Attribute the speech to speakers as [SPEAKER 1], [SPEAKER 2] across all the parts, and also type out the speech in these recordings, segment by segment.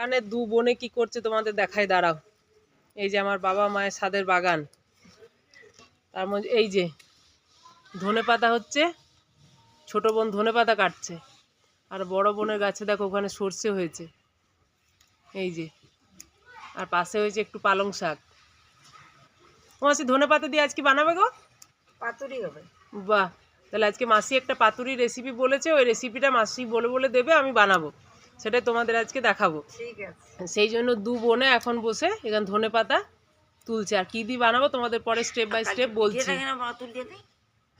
[SPEAKER 1] বাগানে দু বোনে কি করছে তোমাদের দেখাই দাঁড়াও। এই যে আমার বাবা মায়ের সাদের বাগান। তার মধ্যে এই যে ধনে পাতা হচ্ছে ছোট বোন ধনে পাতা কাটছে আর বড় বোনের গাছে দেখো ওখানে সর্ষে হয়েছে। এই যে আর পাশে হয়েছে একটু পালং শাক। মাসি ধনে পাতা দিয়ে আজকে বানাবে গো?
[SPEAKER 2] পাতুরি হবে।
[SPEAKER 1] বাহ তাহলে আজকে মাসি একটা পাতুরি রেসিপি বলেছে ওই রেসিপিটা মাসি বলে বলে দেবে আমি বানাবো। সেটাই তোমাদের আজকে দেখাবো। সেই জন্য দু বোনে এখন বসে এখানে ধনে পাতা তুলছে। আর কী দিয়ে বানাবো তোমাদের পরে স্টেপ বাই স্টেপ বলছি।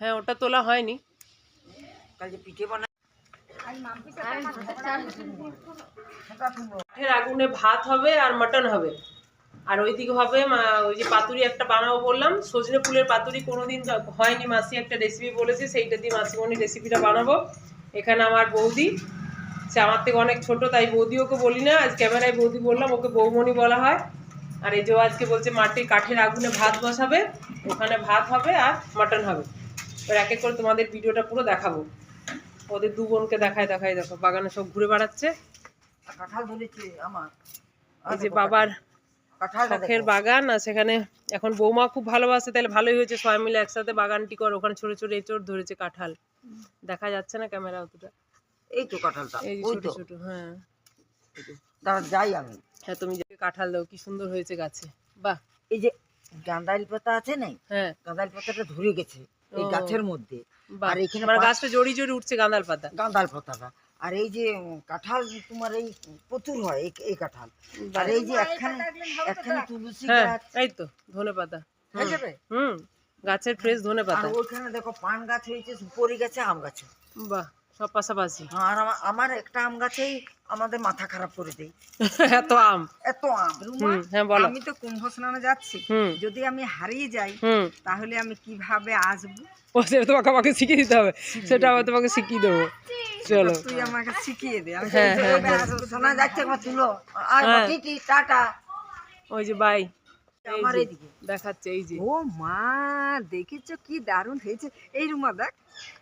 [SPEAKER 1] হ্যাঁ ওটা তোলা হয়নি। আগুনে ভাত হবে আর মাটন হবে। আর ওইদিকে হবে ওই যে পাতুরি একটা বানাবো বললাম। সজনে ফুলের পাতুরি কোনোদিন হয়নি। মাসি একটা রেসিপি বলেছে সেইটা দিয়ে মাসিমণি রেসিপিটা বানাবো। এখানে আমার বৌদি সে আমার থেকে অনেক ছোট তাই বৌদি ওকে বলি না। আজ ক্যামেরায় বৌদি বললাম ওকে বৌমণি বলা হয়। আর এই যে আজকে বলছে মাটির কাঠের আগুনে ভাত বসাবে ওখানে ভাত হবে আর মাটন হবে। এবার এক এক করে তোমাদের ভিডিওটা পুরো দেখাবো। ওদের দু বোনকে দেখায় দেখায় দেখো বাগানে সব ঘুরে বেড়াচ্ছে।
[SPEAKER 2] কাঁঠাল ধরেছে আমার।
[SPEAKER 1] এই যে বাবার শখের বাগান আর সেখানে এখন বৌমা খুব ভালোবাসে তাহলে ভালোই হয়েছে। সবাই মিলে একসাথে বাগানটি কর ওখানে ছোট ছোট এঁচড় ধরেছে কাঁঠাল। দেখা যাচ্ছে না ক্যামেরা অতটা।
[SPEAKER 2] এই তো কাঁঠালটা ওই তো।
[SPEAKER 1] ছোট হ্যাঁ।
[SPEAKER 2] দাঁড়া যাই আমি।
[SPEAKER 1] হ্যাঁ তুমি যে কাঁঠাল দাও কি সুন্দর হয়েছে গাছে। বাহ।
[SPEAKER 2] এই যে গাঁদাইল পাতা আছে নাই?
[SPEAKER 1] হ্যাঁ।
[SPEAKER 2] গাঁদাইল পাতাটা ধরে গেছে এই গাছের মধ্যে। আর এখানে
[SPEAKER 1] গাছটা জড়ি জড়ি উঠছে গাঁদাল পাতা।
[SPEAKER 2] গাঁদাল পাতাটা। আর এই যে কাঁঠাল তোমার এই প্রচুর হয় এই- কাঁঠাল। আর এই যে একখানে একখানে তুলসী
[SPEAKER 1] হ্যাঁ
[SPEAKER 2] গাছ।
[SPEAKER 1] এই তো ধনে পাতা।
[SPEAKER 2] হয়ে যাবে?
[SPEAKER 1] হুম গাছের ফ্রেশ ধনে পাতা
[SPEAKER 2] আর
[SPEAKER 1] পাতা।
[SPEAKER 2] ওইখানে দেখো পান গাছ হয়েছে সুপরি গাছে আম গাছে।
[SPEAKER 1] বাহ। সব পাশাপাশি।
[SPEAKER 2] আর আমার- একটা আম গাছেই আমাদের মাথা খারাপ করে দেয়।
[SPEAKER 1] এত আম?
[SPEAKER 2] এত আম।
[SPEAKER 1] হ্যাঁ বলো।
[SPEAKER 3] আমি তো কুম্ভ স্নানে যাচ্ছি। যদি আমি হারিয়ে যাই তাহলে আমি কীভাবে আসব?
[SPEAKER 1] ও সেটা তোমাকে আমাকে শিখিয়ে দিতে হবে। সেটা আমি তোমাকে শিখিয়ে দেবো। চলো।
[SPEAKER 3] তুই আমাকে শিখিয়ে দে। আমি
[SPEAKER 1] হ্যাঁ হ্যাঁ হ্যাঁ
[SPEAKER 2] শোনা যাচ্ছে তুলো। আর
[SPEAKER 1] হ্যাঁ।
[SPEAKER 2] টিটি টাটা।
[SPEAKER 1] ওই যে বাই
[SPEAKER 2] আমার
[SPEAKER 1] যে, দেখাচ্ছে এই যে।
[SPEAKER 3] ও মা দেখেছ কি দারুণ হয়েছে। এই রুমা দেখ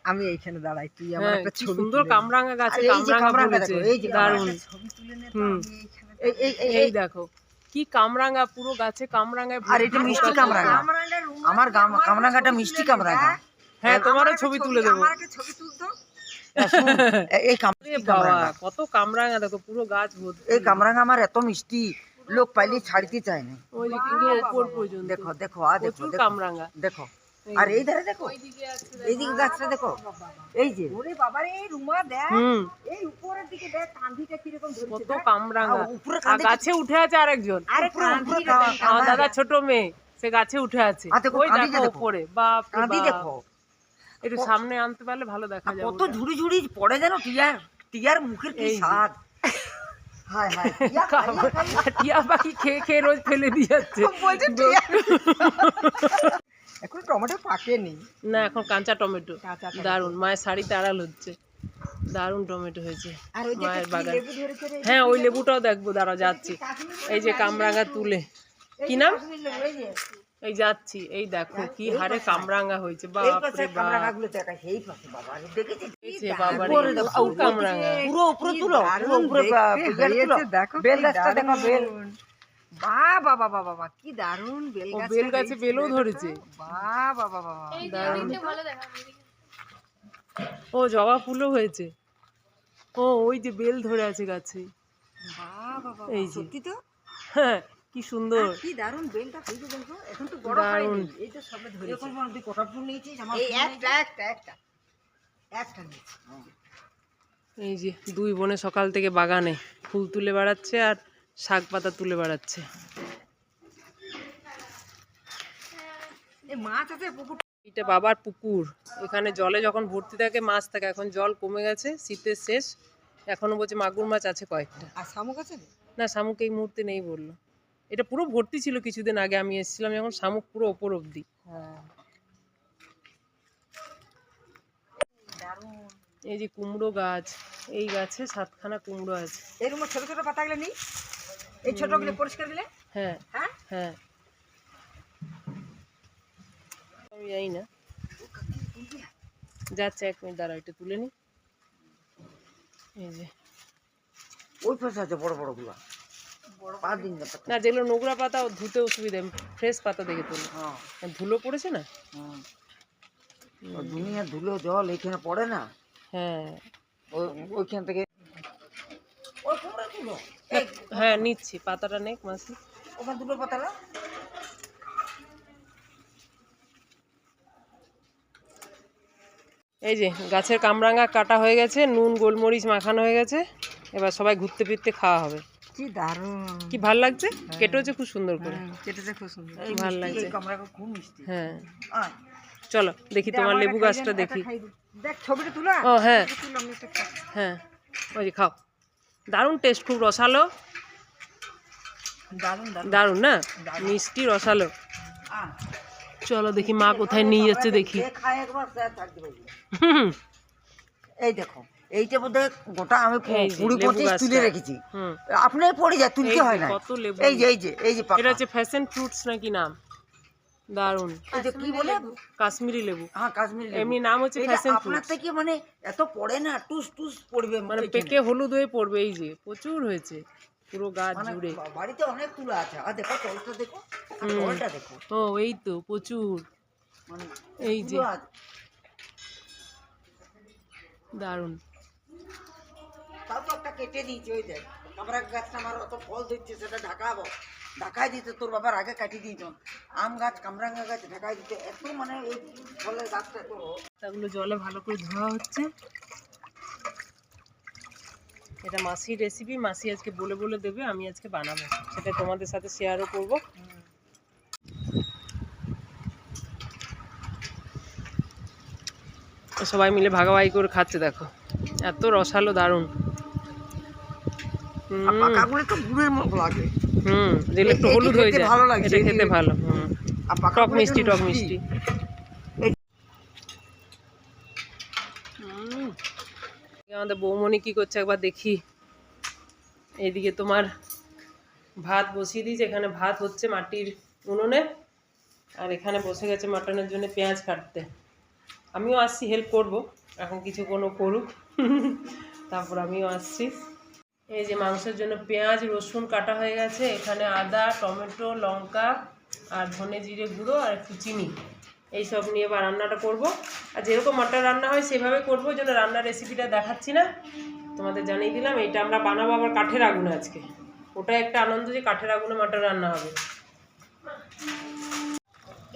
[SPEAKER 3] আমি এইখানে দাঁড়াই তুই আমার
[SPEAKER 1] হ্যাঁ,
[SPEAKER 3] একটা ছবি
[SPEAKER 1] সুন্দর
[SPEAKER 3] তুলে
[SPEAKER 1] গাছে
[SPEAKER 2] আর এই যে
[SPEAKER 1] কামরাঙা
[SPEAKER 2] কামরাঙা
[SPEAKER 1] ফুলেছে
[SPEAKER 2] দেখো, এই যে
[SPEAKER 1] দারুণ।
[SPEAKER 3] ছবি তুলে নে তো
[SPEAKER 1] হুম।
[SPEAKER 3] আমি এইখানে
[SPEAKER 2] এই এই এই
[SPEAKER 1] এই দেখো কি কামরাঙা পুরো গাছে কামরাঙায়
[SPEAKER 2] আর এটা মিষ্টি কামরাঙা আমার গাম- মিষ্টি কামরাঙা
[SPEAKER 1] হ্যাঁ? তোমারও ছবি তুলে দেবো।
[SPEAKER 3] আমার ছবি তুলতো
[SPEAKER 2] এই
[SPEAKER 1] কত কামরাঙা দেখো পুরো গাছ ভর্তি।
[SPEAKER 2] এই কামরাঙা আমার এত মিষ্টি। লোক পাইলে ছাড়তে চায় না।
[SPEAKER 1] ওই যে কিন্তু উপর পর্যন্ত।
[SPEAKER 2] দেখো দেখো আ দেখো দেখো আর এই ধারে দেখো এইদিকে গাছটা দেখো এই যে।
[SPEAKER 3] ওরে বাবা রে রুমা দেখ এই উপরের দিকে দেখ কান্ধিটা কীরকম ধরেছে
[SPEAKER 1] কত। কামরাঙা
[SPEAKER 2] উপরে
[SPEAKER 1] আর গাছে উঠে আছে আরেকজন।
[SPEAKER 3] আরে।
[SPEAKER 1] আমার দাদা ছোট মেয়ে সে গাছে উঠে আছে। ওই দেখো। উপরে বাপ।
[SPEAKER 2] দেখো।
[SPEAKER 1] একটু সামনে আনতে পারলে ভালো দেখা যাবে
[SPEAKER 2] কত ঝুড়ি ঝুড়ি পড়ে যেন টিয়ার টিয়ার মুখের কি স্বাদ। টিয়া
[SPEAKER 1] পাখি খেয়ে খেয়ে রোজ ফেলে দিয়ে যাচ্ছে।
[SPEAKER 3] এখন টমেটো পাকেনি
[SPEAKER 1] না। এখন কাঁচা টমেটো। মায়ের শাড়িতে আড়াল হচ্ছে। দারুণ টমেটো হয়েছে মায়ের বাগান। হ্যাঁ ওই লেবুটাও দেখব দাঁড়া যাচ্ছি। এই যে কামরাঙা তুলে। কি নাম?
[SPEAKER 2] এই
[SPEAKER 1] যাচ্ছি এই দেখো কি হারে কামরাঙা হয়েছে বাপ
[SPEAKER 2] সেই পাশে বাবা পুরো উপরে তুলো পুরো উপরে ইয়ে
[SPEAKER 3] দেখো
[SPEAKER 2] বেল গাছটা দেখো বেল
[SPEAKER 3] বাবা বাবা বাবা কি দারুণ বেল
[SPEAKER 1] ও
[SPEAKER 3] গাছ
[SPEAKER 1] বেল গাছে বেলও ধরেছে
[SPEAKER 3] বাহ বাবা বাবা
[SPEAKER 1] দারুণ ও জবা ফুলও হয়েছে ও ওই যে বেল ধরে আছে গাছে
[SPEAKER 3] বাহ
[SPEAKER 1] এই যে।
[SPEAKER 3] সত্যি তো
[SPEAKER 1] হ্যাঁ কি সুন্দর।
[SPEAKER 3] কি দারুণ বেলটা হয়েছে দেখো। এখন তো বড়। হয়নি এই তো সবে ধরেছে।
[SPEAKER 2] এরকম তুই কটা ফুল নিয়েছিস আমার
[SPEAKER 3] এই একটা একটা একটা। একটা নিয়েছি।
[SPEAKER 1] এই যে দুই বোনে সকাল থেকে বাগানে ফুল তুলে বেড়াচ্ছে আর শাক পাতা তুলে বেড়াচ্ছে।
[SPEAKER 3] মাছ আছে পুকুর
[SPEAKER 1] এটা বাবার পুকুর। এখানে জলে যখন ভর্তি থাকে মাছ থাকে। এখন জল কমে গেছে শীতের শেষ। এখনও বলছে মাগুর মাছ আছে কয়েকটা।
[SPEAKER 3] আর শামুক আছে? না?
[SPEAKER 1] না শামুক এই মুহূর্তে নেই বলল। এটা পুরো ভর্তি ছিল কিছুদিন আগে আমি এসেছিলাম যখন শামুক পুরো ওপর অবধি।
[SPEAKER 3] হ্যাঁ।
[SPEAKER 1] এই যে কুমড়ো গাছ এই গাছে সাতখানা কুমড়ো আছে।
[SPEAKER 3] এই রুমের ছোট ছোট পাতাগুলো নেই? এই ছোটগুলো পরিষ্কার দিলে?
[SPEAKER 1] হ্যাঁ
[SPEAKER 3] হ্যাঁ?
[SPEAKER 1] হ্যাঁ। আমি জানি না। যাচ্ছে এক মিনিট দাঁড়া এটা তুলে নি। এই যে।
[SPEAKER 2] ওই পাশে আছে বড় বড়
[SPEAKER 1] না যেগুলো নোংরা পাতা ধুতে অসুবিধা ফ্রেশ পাতা দেখে তুলো
[SPEAKER 2] হ্যাঁ।
[SPEAKER 1] ধুলো পড়েছে না।
[SPEAKER 2] দুনিয়া ধুলো জল এখানে পড়ে না?
[SPEAKER 1] হ্যাঁ।
[SPEAKER 2] ওই ওইখান থেকে
[SPEAKER 1] হ্যাঁ নিচ্ছি পাতাটা নেক মাসি।
[SPEAKER 2] ওখানে দুটো পাতালা
[SPEAKER 1] এই যে গাছের কামরাঙ্গা কাটা হয়ে গেছে নুন গোলমরিচ মাখানো হয়ে গেছে। এবার সবাই ঘুরতে ফিরতে খাওয়া হবে।
[SPEAKER 3] কি দারুণ
[SPEAKER 1] কি ভালো লাগছে কেটেছে খুব সুন্দর করে
[SPEAKER 3] কেটেছে খুব সুন্দর
[SPEAKER 2] এই
[SPEAKER 1] লাগছে।
[SPEAKER 2] খুব মিষ্টি
[SPEAKER 1] হ্যাঁ চলো দেখি তোমার লেবু গাছটা দেখি
[SPEAKER 3] ছবিটা তুলা
[SPEAKER 1] ও হ্যাঁ। হ্যাঁ ওই যে খাও দারুণ টেস্ট খুব রসালো
[SPEAKER 2] দারুণ
[SPEAKER 1] না মিষ্টি রসালো চলো দেখি মা কোথায় নিয়ে যাচ্ছে দেখি
[SPEAKER 2] এই দেখো এইটা বোধহয় গোটা আমি কুড়ি পঁচিশ তুলে রেখেছি। আপনার পড়ে যায় তুলতে হয় না। এই যে এই যে এই যে
[SPEAKER 1] এটা হচ্ছে ফ্যাশন ফ্রুটস নাকি নাম? দারুণ
[SPEAKER 2] কি বলে?
[SPEAKER 1] কাশ্মীরি লেবু।
[SPEAKER 2] হ্যাঁ কাশ্মীর
[SPEAKER 1] এমনি নাম হচ্ছে
[SPEAKER 2] এটা
[SPEAKER 1] ফ্যাশন
[SPEAKER 2] আপনার থেকে মানে এত পড়ে না টুস টুস পড়বে
[SPEAKER 1] মানে। পেকে হলুদ হয়ে পড়বে এই যে প্রচুর হয়েছে। পুরো গাছ
[SPEAKER 2] মানে
[SPEAKER 1] জুড়ে।
[SPEAKER 2] বাড়িতে অনেক তুলা আছে। আর দেখো তলটা দেখো তলটা দেখো।
[SPEAKER 1] ও এই তো প্রচুর।
[SPEAKER 2] মানে
[SPEAKER 1] এই যে। দারুণ।
[SPEAKER 2] তাও তো একটা কেটে দিয়েছি ওই দেখ কামরাক গাছটা আমার অত ফল দিচ্ছে, সেটা ঢাকাবো। ঢাকায় দিতে তোর বাবার আগে কাটিয়ে দিত আম গাছ, কামরাঙ্গা গাছ ঢাকায় দিতে এত মানে এই ফলের গাছটা তো।
[SPEAKER 1] পাতাগুলো জলে ভালো করে ধোয়া হচ্ছে। এটা মাসির রেসিপি মাসি আজকে বলে বলে দেবে, আমি আজকে বানাবো। সেটা তোমাদের সাথে শেয়ারও করব। সবাই মিলে ভাগাভাগি করে খাচ্ছে, দেখো। এত রসালো দারুণ।
[SPEAKER 2] আর পাকাগুলো তো গুড়ের মতো লাগে।
[SPEAKER 1] হুম যেগুলো একটু হলুদ হয়ে যায়।
[SPEAKER 2] ভালো লাগছে,
[SPEAKER 1] এটা খেতে ভালো হুম।
[SPEAKER 2] আর
[SPEAKER 1] টক মিষ্টি টক মিষ্টি। আমাদের বৌমণি কি করছে একবার দেখি। এইদিকে তোমার ভাত বসিয়ে দিয়েছে এখানে ভাত হচ্ছে মাটির উনুনে আর এখানে বসে গেছে মাটনের জন্য পেঁয়াজ কাটতে। আমিও আসছি হেল্প করব এখন কিছু কোনো করুক। তারপর আমিও আসছি। এই যে মাংসের জন্য পেঁয়াজ, রসুন কাটা হয়ে গেছে। এখানে আদা, টমেটো, লঙ্কা আর ধনে জিরে গুঁড়ো আর একটু চিনি। এইসব নিয়ে বা রান্নাটা করব। আর যেরকম মাটন রান্না হয় সেভাবে করব জন্য রান্নার রেসিপিটা দেখাচ্ছি না। তোমাদের জানিয়ে দিলাম, এইটা আমরা বানাবো আবার কাঠের আগুনে আজকে। ওটা একটা আনন্দ যে কাঠের আগুনে মাটন রান্না হবে।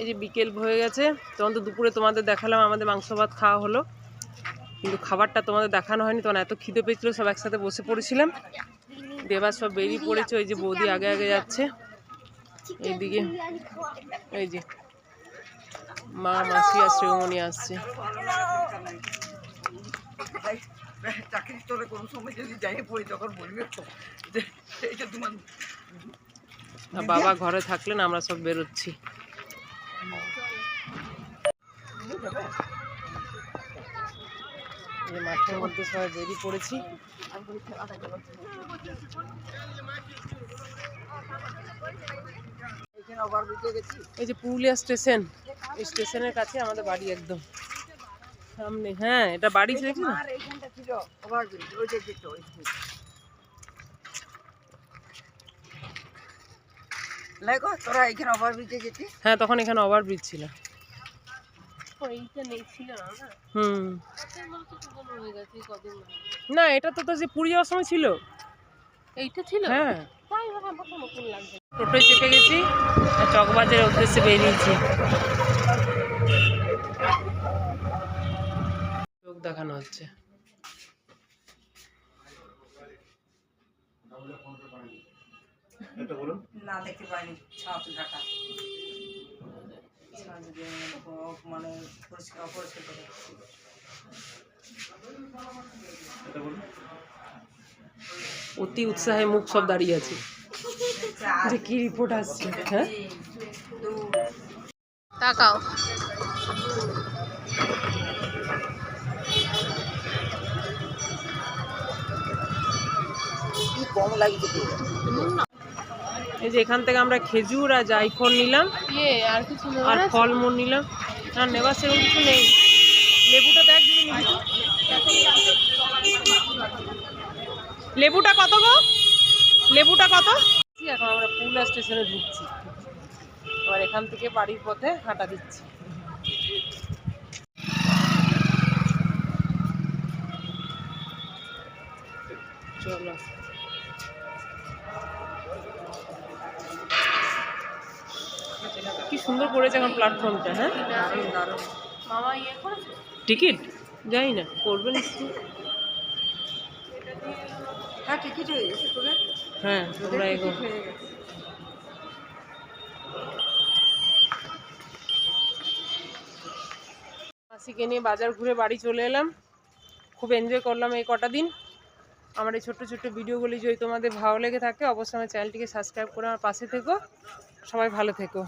[SPEAKER 1] এই যে বিকেল হয়ে গেছে তখন তো দুপুরে তোমাদের দেখালাম, আমাদের মাংস ভাত খাওয়া হলো। কিন্তু খাবারটা তোমাদের দেখানো হয়নি, তখন এত খিদে পেয়েছিল, সব একসাথে বসে পড়েছিলাম। দিয়ে এবার সব বেরিয়ে পড়েছে, ওই যে বৌদি আগে আগে যাচ্ছে। এইদিকে, এই যে মা, মাসি আর শ্রেয়মণি আসছে।
[SPEAKER 2] তোমার
[SPEAKER 1] বাবা ঘরে থাকলেন, আমরা সব বেরোচ্ছি। যে মাঠের মধ্যে সবাই বেরিয়ে পড়েছি। এই যে পুরুলিয়া স্টেশন এই স্টেশনের কাছে আমাদের বাড়ি একদম। সামনে হ্যাঁ এটা বাড়ি না?
[SPEAKER 2] ছিল ওভার ব্রিজে
[SPEAKER 1] হ্যাঁ তখন এখানে ওভার ব্রিজ ছিল। হুম। না এটা তো তো যে পুরী যাওয়ার সময় ছিল।
[SPEAKER 4] এইটা ছিল?
[SPEAKER 1] হ্যাঁ। টোটোয় চেপে গেছি আর চকবাজারের উদ্দেশ্যে বেরিয়েছি চোখ দেখানো হচ্ছে।
[SPEAKER 2] না দেখতে পাইনি। ছাপ ঢাকা মানে পরিষ্কার অপরিষ্কার করে
[SPEAKER 1] অতি উৎসাহে মুখ সব দাঁড়িয়ে আছে। যে কি রিপোর্ট আসছে? হ্যাঁ?
[SPEAKER 4] তাকাও।
[SPEAKER 2] কি কম লাগছে।
[SPEAKER 1] এই যে এখান থেকে আমরা খেজুর আর জাইফল নিলাম।
[SPEAKER 4] ইয়ে আর কিছু
[SPEAKER 1] আর ফলমূল নিলাম। আর নেবার সেরকম কিছু নেই। লেবুটা দেখ যদি নিবি লেবুটা কত গো? লেবুটা কত? এখন আমরা পুরুলিয়া স্টেশনে ঢুকছি। এবার এখান থেকে বাড়ির পথে হাঁটা দিচ্ছি। চলো। সুন্দর করেছে এখন প্ল্যাটফর্মটা হ্যাঁ?
[SPEAKER 4] মামা ইয়ে করেছে?
[SPEAKER 1] টিকিট যাই না করবেন একটু।
[SPEAKER 2] হ্যাঁ টিকিট হয়ে গেছে তোদের?
[SPEAKER 1] তোমরা এগো
[SPEAKER 2] টিকিট গেছে।
[SPEAKER 1] মাসিকে নিয়ে বাজার ঘুরে বাড়ি চলে এলাম। খুব এনজয় করলাম এই কটা দিন। আমার এই ছোট্ট ছোট্ট ভিডিওগুলি যদি তোমাদের ভালো লেগে থাকে অবশ্যই আমার চ্যানেলটিকে সাবস্ক্রাইব করে আমার পাশে থেকো। সবাই ভালো থেকো।